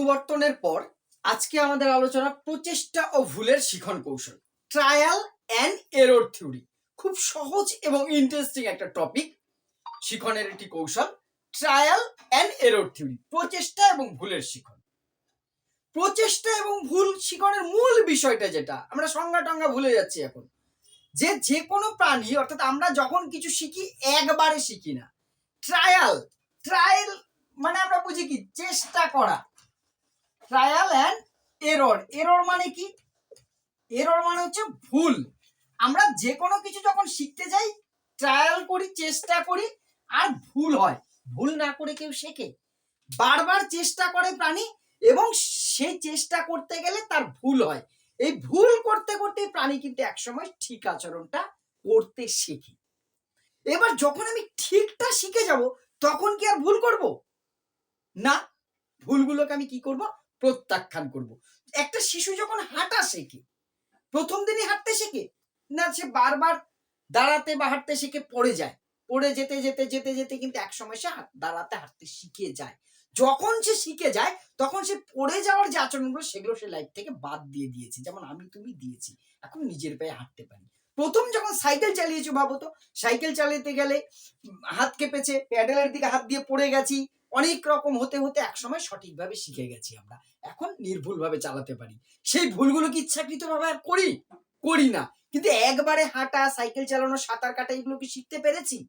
অনুবর্তনের পর আজকে আমাদের আলোচনা প্রচেষ্টা ও ভুলের শিখন কৌশল ট্রায়াল অ্যান্ড এরর থিওরি খুব সহজ এবং ইন্টারেস্টিং একটা টপিক শিখনের একটি কৌশল ট্রায়াল অ্যান্ড এরর থিওরি প্রচেষ্টা এবং ভুলের শিখন। প্রচেষ্টা এবং ভুল শিখনের মূল বিষয়টা যেটা, আমরা সংজ্ঞা টঙ্গা ভুলে যাচ্ছি এখন। যে যে কোনো প্রাণী, অর্থাৎ আমরা যখন কিছু শিখি, একবারে শিখি না। ট্রায়াল ট্রায়াল মানে আমরা বুঝি কি? চেষ্টা করা। ট্রায়াল অ্যান্ড এরর এরর মানে কি? এরর মানে হচ্ছে ভুল। আমরা যে কোনো কিছু যখন শিখতে যাই ট্রায়াল করি, চেষ্টা করি, আর ভুল হয়। ভুল না করে কেউ শেখে। বারবার চেষ্টা করে প্রাণী, এবং সেই চেষ্টা করতে গেলে তার ভুল হয়। এই ভুল করতে করতে প্রাণী কিন্তু একসময় ঠিক আচরণটা করতে শেখে। এবার যখন আমি ঠিকটা শিখে যাব, তখন কি আর ভুল করব? না। ভুলগুলোকে আমি কি করব? প্রত্যাখ্যান করব। একটা শিশু যখন হাঁটা শেখে, প্রথম দিনই হাঁটতে শেখে, না সে বারবার দাঁড়াতে বা হাঁটতে শিখে পড়ে যায়। পড়ে যেতে যেতে যেতে যেতে কিন্তু একসময় সে দাঁড়াতে, হাঁটতে শিখে যায়। যখন সে শিখে যায়, তখন সে পড়ে যাওয়ার যে আচরণগুলো, সেগুলো সে লাইফ থেকে বাদ দিয়ে দিয়েছে। যেমন আমি তুমি দিয়েছি, এখন নিজের পায়ে হাঁটতে পারি। প্রথম যখন সাইকেল চালিয়েছো ভাবো তো সাইকেল চালাতে গেলে হাত কেঁপেছে প্যাডেলের দিকে হাত দিয়ে পড়ে গেছি অনেক রকম হতে হতে একসময় সঠিকভাবে শিখে গেছি আমরা। এখন নির্ভুলভাবে চালাতে পারি। সেই ভুলগুলো কি ইচ্ছাকৃতভাবে আর করি? করি না। কিন্তু একবারে হাঁটা, সাইকেল চালানো, সাঁতার কাটা, এগুলো কি শিখতে পেরেছি?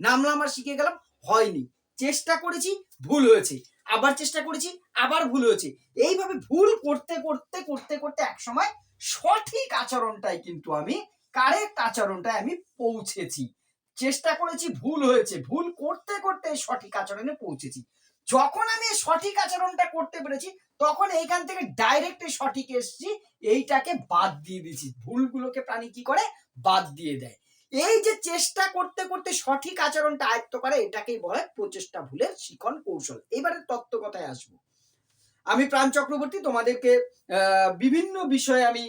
নামলাম আর শিখে গেলাম, হয়নি। চেষ্টা করেছি, ভুল হয়েছে। আবার চেষ্টা করেছি, আবার ভুল হয়েছে। এইভাবে ভুল করতে করতে করতে করতে একসময় সঠিক আচরণটাই কিন্তু আমি কারেক্ট আচরণটায় আমি পৌঁছেছি। চেষ্টা করেছি, ভুল হয়েছে। ভুল করতে করতে সঠিক আচরণে পৌঁছেছি। যখন আমি সঠিক আচরণটা করতে পেরেছি, তখন এইখান থেকে ডাইরেক্ট সঠিক এসছি, এইটাকে বাদ দিয়ে দিয়েছি। ভুলগুলোকে প্রাণী কি করে? বাদ দিয়ে দেয়। এই যে চেষ্টা করতে করতে সঠিক আচরণটা আয়ত্ত করে, এটাকেই বলে প্রচেষ্টা ভুলের শিখন কৌশল। এবারে তত্ত্ব কথায় আসব। আমি প্রাণ চক্রবর্তী, তোমাদেরকে বিভিন্ন বিষয়ে আমি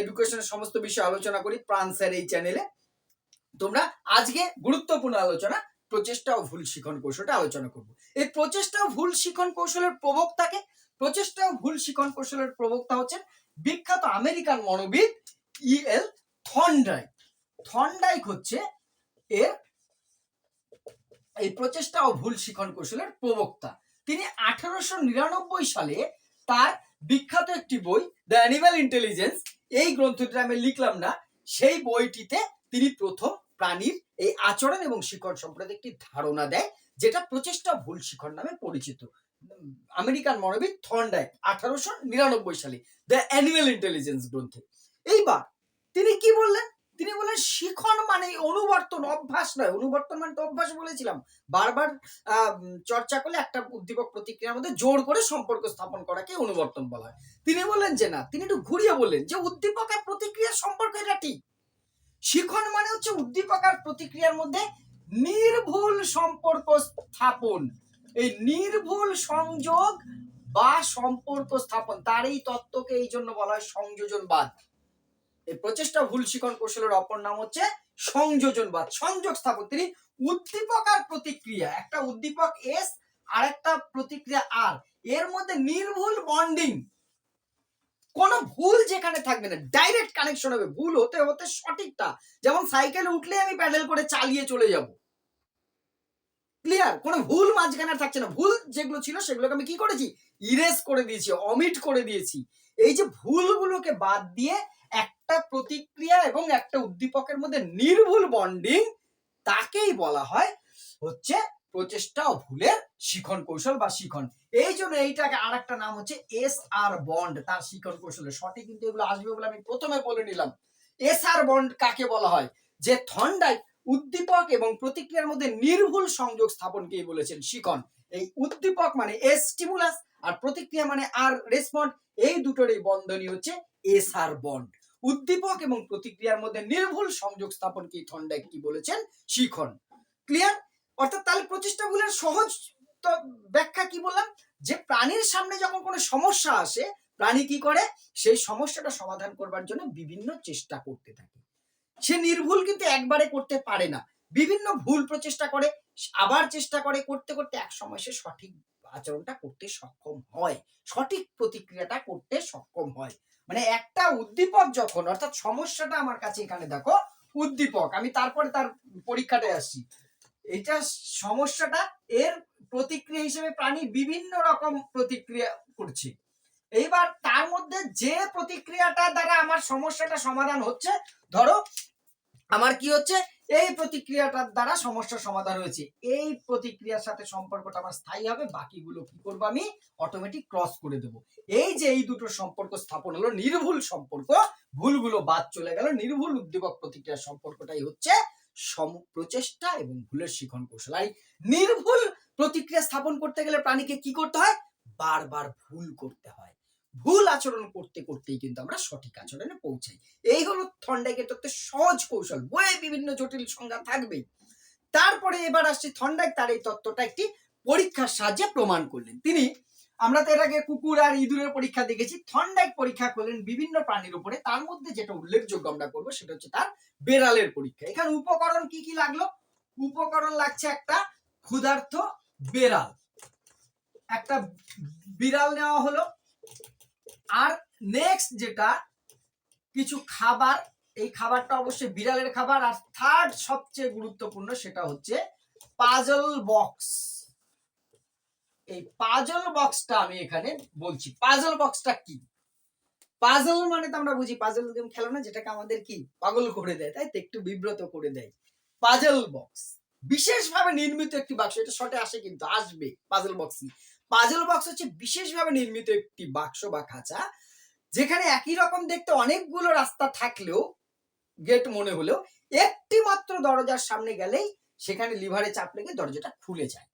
এডুকেশনের সমস্ত বিষয়ে আলোচনা করি প্রাণ স্যার এই চ্যানেলে তোমরা আজকে গুরুত্বপূর্ণ আলোচনা, প্রচেষ্টা ও ভুল শিখন কৌশলটা আলোচনা করব। এই প্রচেষ্টা ও ভুল শিখন কৌশলের প্রবক্তাকে, প্রচেষ্টা ও ভুল শিখন কৌশলের প্রবক্তা হচ্ছেন বিখ্যাত আমেরিকান মনোবিদ ই এল থন্ডাইক। থন্ডাইক হচ্ছে এর এই প্রচেষ্টা ও ভুল শিখন কৌশলের প্রবক্তা। তিনি আঠারোশো নিরানব্বই সালে তার বিখ্যাত একটি বই, দ্য অ্যানিমাল ইন্টেলিজেন্স, এই গ্রন্থটি আমি লিখলাম না, সেই বইটিতে তিনি প্রথম প্রাণীর এই আচরণ এবং শিখন সম্পর্কে একটি ধারণা দেয়, যেটা প্রচেষ্টা ভুল শিখর নামে পরিচিত। আমেরিকান মনোবিদ থর্নডাইক আঠারোশো নিরানব্বই সালে দ্য অ্যানিমাল ইন্টেলিজেন্স গ্রন্থে। এইবার তিনি কি বললেন? তিনি বললেন, শিখন মানে অনুবর্তন, অভ্যাস নয়। অনুবর্তন মানে তো অভ্যাস বলেছিলাম। বারবার চর্চা করলে একটা উদ্দীপক প্রতিক্রিয়ার মধ্যে জোর করে সম্পর্ক স্থাপন করাকে অনুবর্তন বলা হয়। তিনি বললেন যে না, তিনি একটু ঘুরিয়ে বললেন যে উদ্দীপক আর প্রতিক্রিয়ার সম্পর্ক এটা ঠিক। শিখন মানে হচ্ছে উদ্দীপক আর প্রতিক্রিয়ার মধ্যে নির্ভুল সম্পর্ক স্থাপন। এই নির্ভুল সংযোগ বা সম্পর্ক স্থাপন, তার এই তত্ত্বকে এই জন্য বলা হয় সংযোজনবাদ। এই প্রচেষ্টা ভুল শিখন কৌশলের অপর নাম হচ্ছে সংযোজনবাদ। সংযোগ স্থাপন, তিনি উদ্দীপক আর প্রতিক্রিয়া, একটা উদ্দীপক এস আর একটা প্রতিক্রিয়া আর। এর মধ্যে নির্ভুল বন্ডিং কোনো ভুল যেখানে থাকবে না ডাইরেক্ট কানেকশন হবে। ভুল হতে হতে সঠিকটা। যেমন সাইকেলে উঠলে আমি প্যাডেল করে চালিয়ে চলে যাব। ক্লিয়ার কোনো ভুল মাঝখানে থাকছে না। ভুল যেগুলো ছিল সেগুলোকে আমি কি করেছি? ইরেজ করে দিয়েছি অমিট করে দিয়েছি। এই যে ভুলগুলোকে বাদ দিয়ে একটা প্রতিক্রিয়া এবং একটা উদ্দীপকের মধ্যে নির্ভুল বন্ডিং তাকেই বলা হয় হচ্ছে প্রচেষ্টা ও ভুলের শিখন কৌশল বা শিখন। এই জন্য এইটাকে আর একটা নাম হচ্ছে এস আর বন্ড তার শিখন কৌশলের। সঠিক কিন্তু এগুলো আসবে বলে আমি প্রথমে বলে নিলাম। এস আর বন্ড কাকে বলা হয়? যে থন্ডাই উদ্দীপক এবং প্রতিক্রিয়ার মধ্যে নির্ভুল সংযোগ স্থাপনকেই বলেছেন শিখন। এই উদ্দীপক মানে এস স্টিমুলাস আর প্রতিক্রিয়া মানে আর রেসপন্ড এই দুটোর এই বন্ধনী হচ্ছে এস আর বন্ড উদ্দীপক এবং প্রতিক্রিয়ার মধ্যে নির্ভুল সংযোগ স্থাপনকে থন্ডাইক কি বলেছেন? শিখন। ক্লিয়ার অর্থাৎ তাহলে প্রচেষ্টা ভুলের সহজ ব্যাখ্যা কি বললাম? যে প্রাণীর সামনে যখন কোনো সমস্যা আসে, প্রাণী কি করে? সেই সমস্যাটা সমাধান করবার জন্য বিভিন্ন চেষ্টা করতে থাকে। সে নির্ভুল কিন্তু একবারে করতে পারে না। বিভিন্ন ভুল প্রচেষ্টা করে, আবার চেষ্টা করে, করতে করতে এক সময় সে সঠিক আচরণটা করতে সক্ষম হয়। সঠিক প্রতিক্রিয়াটা করতে সক্ষম হয়। মানে একটা উদ্দীপক যখন, অর্থাৎ সমস্যাটা আমার কাছে এখানে দেখো, উদ্দীপক, আমি তারপরে তার পরীক্ষাটায় আসছি। এটা সমস্যাটা এর প্রতিক্রিয়া হিসেবে প্রাণী বিভিন্ন রকম প্রতিক্রিয়া করছে। এইবার তার মধ্যে যে প্রতিক্রিয়াটা দ্বারা আমার সমস্যাটা সমাধান হচ্ছে, ধরো আমার কি হচ্ছে? এই প্রতিক্রিয়াটার দ্বারা সমস্যার সমাধান হয়েছে। এই প্রতিক্রিয়ার সাথে সম্পর্কটা আমার স্থায়ী হবে, বাকিগুলো কি করব আমি? অটোমেটিক ক্রস করে দেব। এই যে এই দুটো সম্পর্ক স্থাপন হলো, নির্ভুল সম্পর্ক, ভুলগুলো বাদ চলে গেল, নির্ভুল উদ্দীপক প্রতিক্রিয়ার সম্পর্কটাই হচ্ছে সম প্রচেষ্টা এবং ভুলের শিখন কৌশল। আর নির্ভুল প্রতিক্রিয়া স্থাপন করতে গেলে প্রাণীকে কি করতে হয়? বারবার ভুল করতে হয়। ভুল আচরণ করতে, করতেই কিন্তু আমরা সঠিক আচরণে পৌঁছাই। এই হলো থন্ডাইকের তত্ত্বের সহজ কৌশল। বইয়ে বিভিন্ন জটিল সংজ্ঞা থাকবেই তারপরে এবার আসছে থন্ডাইক, তার এই তত্ত্বটা একটি পরীক্ষার সাহায্যে প্রমাণ করলেন। তিনি আমরা তো আগে কুকুর আর ইঁদুরের পরীক্ষা দেখেছি। থন্ডাইক পরীক্ষা করলেন বিভিন্ন প্রাণীর উপরে। তার মধ্যে যেটা উল্লেখযোগ্য আমরা করব, সেটা হচ্ছে তার বেড়ালের পরীক্ষা। এখানে উপকরণ কি কি লাগল? উপকরণ লাগছে একটা ক্ষুধার্ত বেড়াল। একটা বিড়াল নেওয়া হলো। আর নেক্সট যেটা, কিছু খাবার। এই খাবারটা অবশ্যই বিড়ালের খাবার। আর থার্ড সবচেয়ে গুরুত্বপূর্ণ সেটা হচ্ছে পাজল বক্স এই পাজল বক্সটা আমি এখানে বলছি। পাজল বক্সটা কি? পাজল মানে তো আমরা বুঝি পাজল গেম খেলো না, যেটাকে আমাদের কি? পাগল করে দেয়, তাই তো? একটু বিব্রত করে দেয়। পাজল বক্স বিশেষভাবে নির্মিত একটি বাক্স, এটা শর্টে আসে কিন্তু আসবে পাজল বক্স পাজল বক্স হচ্ছে বিশেষভাবে নির্মিত একটি বাক্স বা খাঁচা, যেখানে একই রকম দেখতে অনেকগুলো রাস্তা থাকলেও গেট মনে হলেও, একটি মাত্র দরজার সামনে গেলেই সেখানে লিভারে চাপ লেগে দরজাটা খুলে যায়।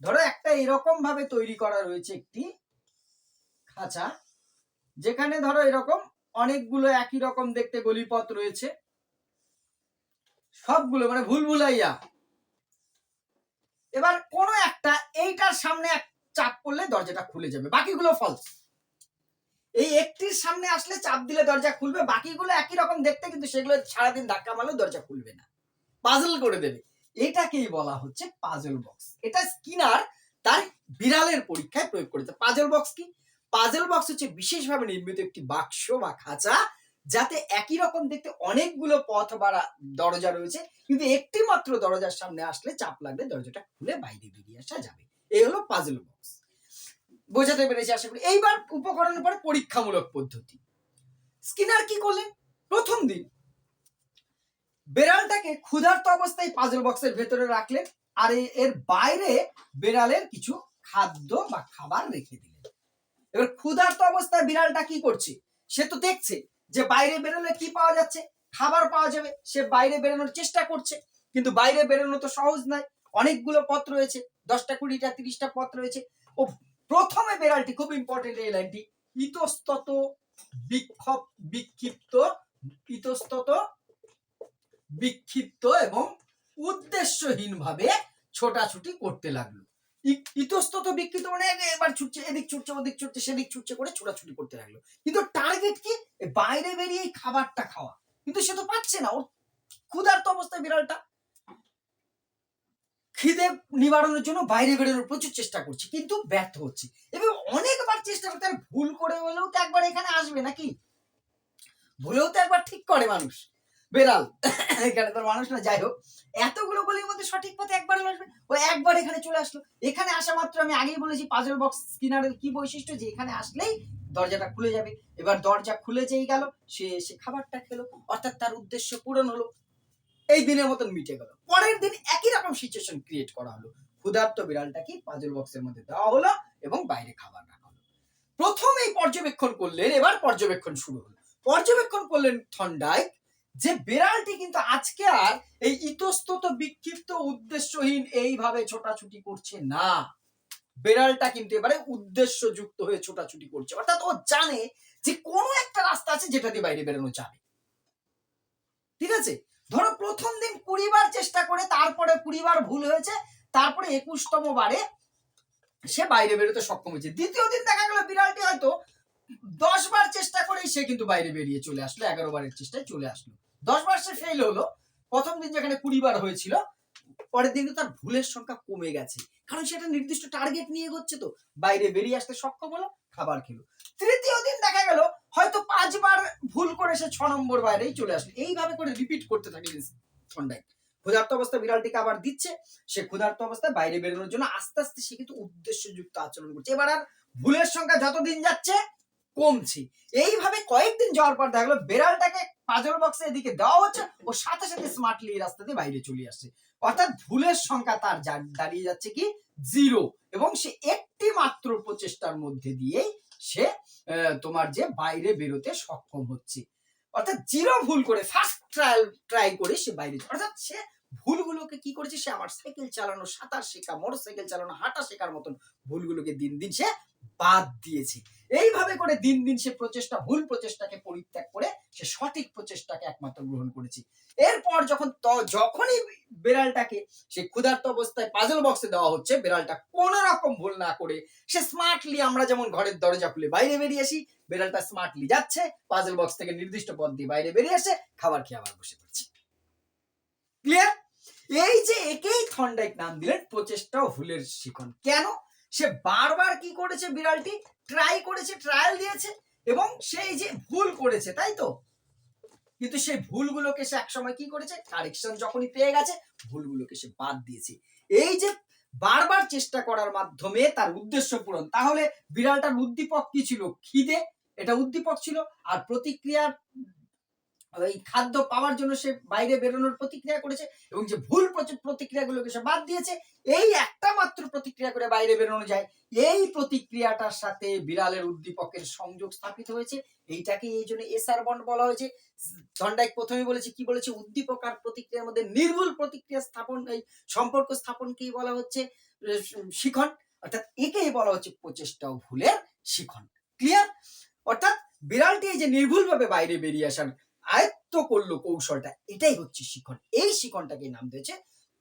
ধরো একটা এরকম ভাবে তৈরি করা রয়েছে একটি খাঁচা, যেখানে ধরো এরকম অনেকগুলো একই রকম দেখতে গলিপথ রয়েছে। সবগুলো মানে ভুল ভুলাইয়া এবার কোনো একটা এইটার সামনে এক চাপ পড়লে দরজাটা খুলে যাবে, বাকিগুলো ফলস এই একটির সামনে আসলে চাপ দিলে দরজা খুলবে, বাকিগুলো একই রকম দেখতে, কিন্তু সেগুলো সারাদিন ধাক্কা মারলেও দরজা খুলবে না। পাজল করে দেবে। এটাকেই বলা হচ্ছে পাজল বক্স এটা স্কিনার তার বিড়ালের পরীক্ষায় প্রয়োগ করেছে। পাজল বক্স কি? পাজল বক্স হচ্ছে বিশেষভাবে নির্মিত একটি বাক্স বা খাঁচা যাতে একই রকম দেখতে অনেকগুলো পথ বা দরজা রয়েছে, কিন্তু একটি মাত্র দরজার সামনে আসলে চাপ লাগলে দরজাটা খুলে বাইরে বেরিয়ে আসা যাবে। এই হলো পাজল বক্স বোঝাতে পেরেছি আশা করি। এইবার উপকরণের পরে পরীক্ষামূলক পদ্ধতি। স্কিনার কি করলেন? প্রথম দিন বেড়ালটাকে ক্ষুধার্ত অবস্থায় পাজল বক্সের ভেতরে রাখলেন আর এর বাইরে বেড়ালের কিছু খাদ্য বা খাবার রেখে দিলেন। এবার ক্ষুধার্ত অবস্থায় বিড়ালটা কি করছে? সে তো দেখছে যে বাইরে বেরোলে কি পাওয়া যাচ্ছে? খাবার পাওয়া যাবে, সে বাইরে বেরোনোর চেষ্টা করছে, কিন্তু বাইরে বেরোনো তো সহজ নয়। অনেকগুলো পথ রয়েছে, দশটা, কুড়িটা, তিরিশটা পথ রয়েছে। ও প্রথমে বেড়ালটি খুব ইম্পর্টেন্ট এই লাইনটি ইতস্তত বিক্ষোভ বিক্ষিপ্ত, ইতস্তত বিক্ষিপ্ত এবং উদ্দেশ্যহীন ভাবে ছোটাছুটি করতে লাগল। ইতস্তত বিক্ষিপ্ত মানে এবার ছুটছে, এদিক ছুটছে, ওদিক ছুটছে, সেদিক ছুটছে করে ছোটাছুটি করতে লাগল। কিন্তু টার্গেট কি? বাইরে বেরিয়ে খাবারটা খাওয়া। কিন্তু সে তো পাচ্ছে না, ওর ক্ষুধার্ত অবস্থায় বিড়ালটা। খিদে নিবারণের জন্য বাইরে বেরোনোর প্রচুর চেষ্টা করছে, কিন্তু ব্যর্থ হচ্ছে। এবং অনেকবার চেষ্টা করতে ভুল করে হলেও তো একবার এখানে আসবে নাকি? ভুলেও তো একবার ঠিক করে মানুষ। বেড়াল। এখানে তোর মানুষ না, যাই হোক। এতগুলো গলির মধ্যে সঠিক পথে একবার আসবে? ও একবার এখানে চলে আসলো। এখানে আসা মাত্র আমি আগেই বলেছি পাজল বক্স স্কিনারের কি বৈশিষ্ট্য? যে এখানে আসলেই দরজাটা খুলে যাবে। এবার দরজা খুলে যেই গেল, সে এসে খাবারটা খেলো। অর্থাৎ তার উদ্দেশ্য পূরণ হলো। এই দিনের মতন মিটে গেল। পরের দিন একই রকম সিচুয়েশন ক্রিয়েট করা হলো। ক্ষুধার্ত বিড়ালটাকে পাজল বক্সের মধ্যে দেওয়া হলো এবং বাইরে খাবার রাখা হলো। প্রথমেই পর্যবেক্ষণ করলেন, এবার পর্যবেক্ষণ শুরু হলো। পর্যবেক্ষণ করলেন থন্ডাইক যে বিড়ালটি কিন্তু আজকে আর এই ইতস্তত বিক্ষিপ্ত উদ্দেশ্যহীন এইভাবে ছোটাছুটি করছে না। বেড়ালটা কিন্তু এবারে উদ্দেশ্যযুক্ত হয়ে ছোটাছুটি করছে। অর্থাৎ ও জানে যে কোনো একটা রাস্তা আছে যেটা দিয়ে বাইরে বেরোনো যাবে। ঠিক আছে? ধরো প্রথম দিন কুড়ি বার চেষ্টা করে, তারপরে কুড়ি বার ভুল হয়েছে, তারপরে একুশতম বারে সে বাইরে বেরোতে সক্ষম হয়েছে। দ্বিতীয় দিন দেখা গেল বিড়ালটি হয়তো দশ বার চেষ্টা করেই সে কিন্তু বাইরে বেরিয়ে চলে আসলো, এগারো বারের চেষ্টায় চলে আসলো। দশ বার সে ফেল হলো। প্রথম দিন যেখানে কুড়ি বার হয়েছিল, পরের দিন তার ভুলের সংখ্যা কমে গেছে। কারণ সেটা নির্দিষ্ট টার্গেট নিয়ে এগোচ্ছে তো। বাইরে বেরিয়ে আসতে সক্ষম হলো, খাবার খেলো। তৃতীয় দিন দেখা গেল, হয়তো পাঁচবার ভুল করে সে ছ নম্বর বাইরেই চলে আসলো। এইভাবে করে রিপিট করতে থাকে ঠান্ডায় ক্ষুধার্ত অবস্থায় বিড়ালটিকে আবার দিচ্ছে। সে ক্ষুধার্ত অবস্থায় বাইরে বেরোনোর জন্য আস্তে আস্তে সে কিন্তু উদ্দেশ্যযুক্ত আচরণ করছে। এবার আর ভুলের সংখ্যা যতদিন যাচ্ছে, কমছে। এইভাবে কয়েকদিন যাওয়ার পর দেখা গেলো, বেড়ালটাকে পাজল বক্সে এদিকে দেওয়া হচ্ছে ও সাথে সাথে স্মার্টলি এই রাস্তা দিয়ে বাইরে চলে আসছে। অর্থাৎ ভুলের সংখ্যা তার দাঁড়িয়ে যাচ্ছে কি? জিরো এবং সে একটি মাত্র প্রচেষ্টার মধ্যে দিয়েই সে তোমার যে বাইরে বেরোতে সক্ষম হচ্ছে। অর্থাৎ জিরো ভুল করে ফার্স্ট ট্রায়াল ট্রাই করে সে বাইরে অর্থাৎ সে ভুলগুলোকে কি করেছে? সে আমার সাইকেল চালানো, সাঁতার শেখা মোটর সাইকেল চালানো, হাঁটা শেখার মতন ভুলগুলোকে দিন দিন সে বাদ দিয়েছে। এইভাবে করে দিন দিন সে প্রচেষ্টা, ভুল প্রচেষ্টাকে পরিত্যাগ করে সে সঠিক প্রচেষ্টাকে একমাত্র গ্রহণ করেছে। এরপর যখন ত- যখনই বেড়ালটাকে সে ক্ষুধার্ত অবস্থায় পাজল বক্সে দেওয়া হচ্ছে, বেড়ালটা কোন রকম ভুল না করে সে স্মার্টলি আমরা যেমন ঘরের দরজা খুলে বাইরে বেরিয়ে আসি, বেড়ালটা স্মার্টলি যাচ্ছে পাজল বক্স থেকে নির্দিষ্ট পথ দিয়ে বাইরে বেরিয়ে আসে খাবার খেয়ে আবার বসে পড়ছে। ক্লিয়ার এই যে একেই থন্ডাইক নাম দিলেন প্রচেষ্টা ও ভুলের শিখন। কেন? সে বারবার কি করেছে বিড়ালটি? ট্রাই করেছে ট্রায়াল দিয়েছে এবং সেই যে ভুল করেছে, তাই তো? কিন্তু সেই ভুলগুলোকে সে একসময় কি করেছে? কারেকশন যখনই পেয়ে গেছে, ভুলগুলোকে সে বাদ দিয়েছে। এই যে বারবার চেষ্টা করার মাধ্যমে তার উদ্দেশ্য পূরণ, তাহলে বিড়ালটার উদ্দীপক কি ছিল? খিদে, এটা উদ্দীপক ছিল। আর প্রতিক্রিয়ার ওই খাদ্য পাওয়ার জন্য সে বাইরে বেরোনোর প্রতিক্রিয়া করেছে এবং যে ভুল প্রতি- প্রতিক্রিয়াগুলোকে সে বাদ দিয়েছে, এই একটা মাত্র প্রতিক্রিয়া করে বাইরে বেরোনো যায়। এই প্রতিক্রিয়াটার সাথে বিড়ালের উদ্দীপকের সংযোগ স্থাপিত হয়েছে। এইটাকে এই জন্য এসআর বন্ড বলা হয়েছে। থন্ডাইক প্রথমে বলেছে, কি বলেছে? উদ্দীপক আর প্রতিক্রিয়ার মধ্যে নির্ভুল প্রতিক্রিয়া স্থাপন, এই সম্পর্ক স্থাপনকেই বলা হচ্ছে শিখন। অর্থাৎ একেই বলা হচ্ছে প্রচেষ্টা ও ভুলের শিখন। ক্লিয়ার অর্থাৎ বিড়ালটি এই যে নির্ভুলভাবে বাইরে বেরিয়ে আসার আয়ত্ত করল কৌশলটা, এটাই হচ্ছে শিখন। এই শিখনটাকে নাম দিয়েছে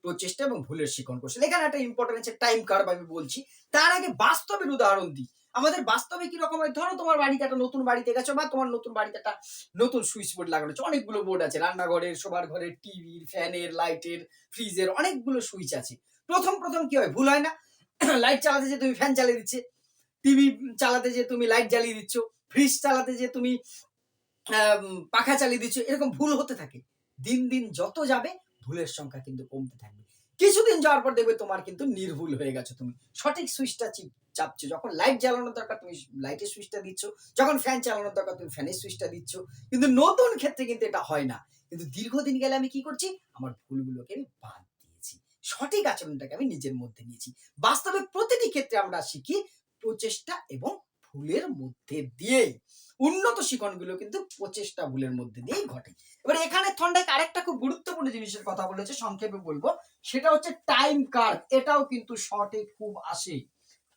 প্রচেষ্টা এবং ভুলের শিখন কৌশল। এখানে একটা ইম্পর্টেন্ট আছে টাইম কার্ভ আমি বলছি। তার আগে বাস্তবের উদাহরণ দিই। আমাদের বাস্তবে কি রকম ধরো তোমার বাড়িতে একটা নতুন বাড়িতে গেছো বা তোমার নতুন বাড়িতে একটা নতুন সুইচ বোর্ড লাগানো আছে অনেকগুলো বোর্ড আছে, রান্নাঘরের, শোবার ঘরের টিভির ফ্যানের লাইটের ফ্রিজের অনেকগুলো সুইচ আছে। প্রথম প্রথম কি হয়? ভুল হয় না। লাইট চালাতে যে তুমি ফ্যান চালিয়ে দিচ্ছে। টিভি চালাতে যে তুমি লাইট জ্বালিয়ে দিচ্ছ। ফ্রিজ চালাতে যে তুমি পাখা চালিয়ে দিচ্ছ, এরকম ভুল হতে থাকে। দিন দিন যত যাবে, ভুলের সংখ্যা কিন্তু কমতে থাকবে। কিছুদিন যাওয়ার পর দেখবে তোমার কিন্তু নির্ভুল হয়ে গেছো তুমি। সঠিক সুইচটা চাপছো। যখন লাইট জ্বালানোর দরকার, তুমি লাইটের সুইচটা দিচ্ছ। যখন ফ্যান চালানোর দরকার, তুমি ফ্যানের সুইচটা দিচ্ছ। কিন্তু নতুন ক্ষেত্রে কিন্তু এটা হয় না। কিন্তু দীর্ঘদিন গেলে আমি কি করছি? আমার ভুলগুলোকে আমি বাদ দিয়েছি। সঠিক আচরণটাকে আমি নিজের মধ্যে নিয়েছি। বাস্তবে প্রতিটি ক্ষেত্রে আমরা শিখি প্রচেষ্টা এবং ভুলের মধ্যে দিয়েই, উন্নত শিকনগুলো কিন্তু প্রচেষ্টা ভুলের মধ্যে দিয়েই ঘটে। এবার এখানে থন্ডাইক আরেকটা খুব গুরুত্বপূর্ণ জিনিসের কথা বলেছে, সংক্ষেপে বলব। সেটা হচ্ছে টাইম কার্ভ এটাও কিন্তু শর্টে খুব আসে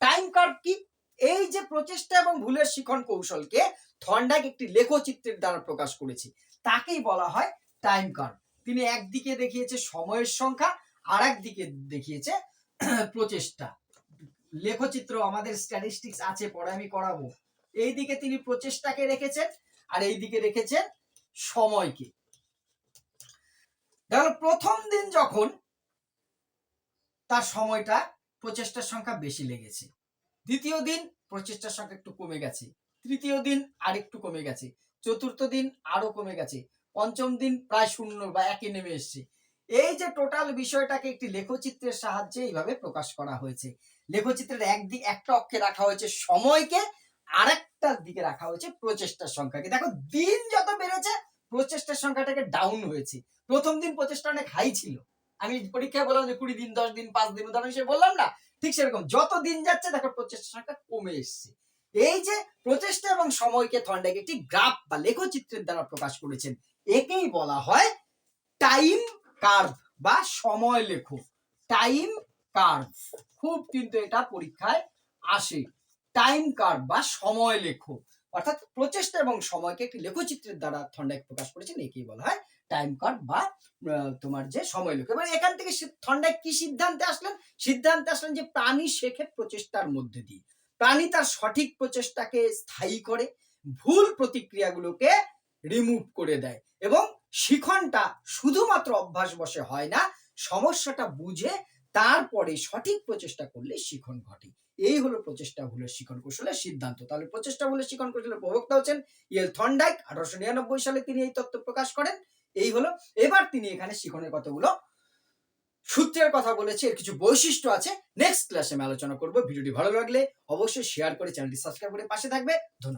টাইম কার্ভ কি? এই যে প্রচেষ্টা এবং ভুলের শিখন কৌশলকে থন্ডাইক একটি লেখচিত্রের দ্বারা প্রকাশ করেছে, তাকেই বলা হয় টাইম কার্ভ তিনি একদিকে দেখিয়েছে সময়ের সংখ্যা আর একদিকে দেখিয়েছে প্রচেষ্টা। লেখচিত্র, আমাদের স্ট্যাটিস্টিক্স আছে, পরে আমি করাবো। এইদিকে তিনি প্রচেষ্টাকে রেখেছেন, আর এইদিকে রেখেছেন সময়কে। দেখো, প্রথম দিন যখন তার সময়টা প্রচেষ্টার সংখ্যা বেশি লেগেছে। দ্বিতীয় দিন প্রচেষ্টার সংখ্যা একটু কমে গেছে। তৃতীয় দিন আরেকটু কমে গেছে। চতুর্থ দিন আরও কমে গেছে। পঞ্চম দিন প্রায় শূন্য বা একে নেমে এসছে। এই যে টোটাল বিষয়টাকে একটি লেখচিত্রের সাহায্যে এইভাবে প্রকাশ করা হয়েছে। লেখচিত্রের একদিক, একটা অক্ষে রাখা হয়েছে সময়কে, আরেকটার দিকে রাখা হয়েছে প্রচেষ্টার সংখ্যাকে। দেখো, দিন যত বেড়েছে, প্রচেষ্টার সংখ্যাটাকে ডাউন হয়েছে। প্রথম দিন প্রচেষ্টা অনেক হাই ছিল। আমি পরীক্ষায় বললাম যে কুড়ি দিন, দশ দিন, পাঁচ দিন, উদাহরণ হিসেবে বললাম না। ঠিক সেরকম, যত দিন যাচ্ছে, দেখো, প্রচেষ্টার সংখ্যা কমে এসছে। এই যে প্রচেষ্টা এবং সময়কে থন্ডাক একটি গ্রাফ বা লেখচিত্রের দ্বারা প্রকাশ করেছেন, একেই বলা হয় টাইম কার্ভ বা সময় লেখো টাইম কার্ভ খুব কিন্তু এটা পরীক্ষায় আসে। টাইম কার্ভ বা সময় লেখো। অর্থাৎ প্রচেষ্টা এবং সময়কে একটি লেখচিত্রের দ্বারা থন্ডাইক প্রকাশ করেছেন একেই বলা হয়? টাইম কার্ভ বা তোমার যে সময় লেখো। এবার এখান থেকে থন্ডাইক কি সিদ্ধান্তে আসলেন? সিদ্ধান্তে আসলেন যে প্রাণী শেখে প্রচেষ্টার মধ্যে দিয়ে। প্রাণী তার সঠিক প্রচেষ্টাকে স্থায়ী করে, ভুল প্রতিক্রিয়াগুলোকে রিমুভ করে দেয় এবং শিখনটা শুধুমাত্র অভ্যাস বসে হয় না, সমস্যাটা বুঝে তারপরে সঠিক প্রচেষ্টা করলে শিখন ঘটে। এই হলো প্রচেষ্টা ভুলের শিখন কৌশলের সিদ্ধান্ত। তাহলে প্রচেষ্টা ভুলের শিখন কৌশলের প্রবক্তা হচ্ছেন ইয়েল থন্ডাইক। আঠারোশো নিরানব্বই সালে তিনি এই তত্ত্ব প্রকাশ করেন। এই হলো, এবার তিনি এখানে শিখনের কতগুলো সূত্রের কথা বলেছে, এর কিছু বৈশিষ্ট্য আছে। নেক্সট ক্লাসে আমি আলোচনা করব। ভিডিওটি ভালো লাগলে অবশ্যই শেয়ার করে চ্যানেলটি সাবস্ক্রাইব করে পাশে থাকবে। ধন্যবাদ।